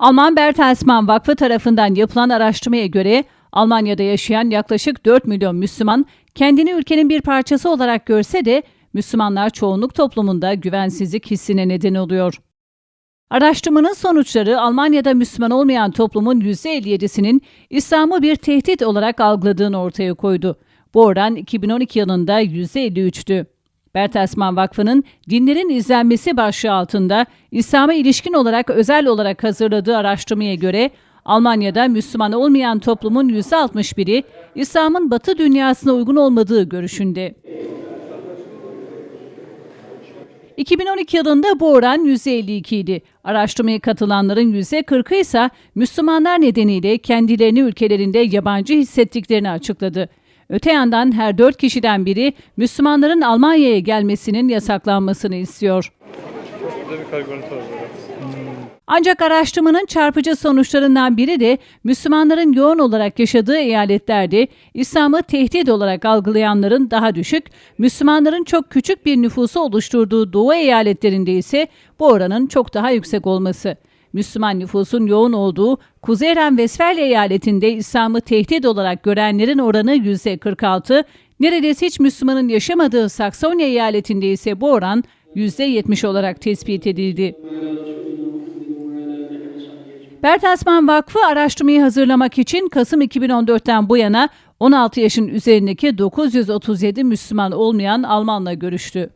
Alman Bertelsmann Vakfı tarafından yapılan araştırmaya göre Almanya'da yaşayan yaklaşık 4 milyon Müslüman kendini ülkenin bir parçası olarak görse de Müslümanlar çoğunluk toplumunda güvensizlik hissine neden oluyor. Araştırmanın sonuçları Almanya'da Müslüman olmayan toplumun %57'sinin İslam'ı bir tehdit olarak algıladığını ortaya koydu. Bu oran 2012 yılında %53'tü. Bertelsmann Vakfı'nın dinlerin izlenmesi başlığı altında İslam'a ilişkin olarak özel olarak hazırladığı araştırmaya göre Almanya'da Müslüman olmayan toplumun %61'i İslam'ın Batı dünyasına uygun olmadığı görüşünde. 2012 yılında bu oran %52 idi. Araştırmaya katılanların %40'ı ise Müslümanlar nedeniyle kendilerini ülkelerinde yabancı hissettiklerini açıkladı. Öte yandan her dört kişiden biri Müslümanların Almanya'ya gelmesinin yasaklanmasını istiyor. Böyle. Ancak araştırmanın çarpıcı sonuçlarından biri de Müslümanların yoğun olarak yaşadığı eyaletlerde İslam'ı tehdit olarak algılayanların daha düşük, Müslümanların çok küçük bir nüfusu oluşturduğu Doğu eyaletlerinde ise bu oranın çok daha yüksek olması. Müslüman nüfusun yoğun olduğu Kuzey Ren-Vesfalya eyaletinde İslam'ı tehdit olarak görenlerin oranı %46, neredeyse hiç Müslümanın yaşamadığı Saksonya eyaletinde ise bu oran %70 olarak tespit edildi. Bertelsmann Vakfı araştırmayı hazırlamak için Kasım 2014'ten bu yana 16 yaşın üzerindeki 937 Müslüman olmayan Almanla görüştü.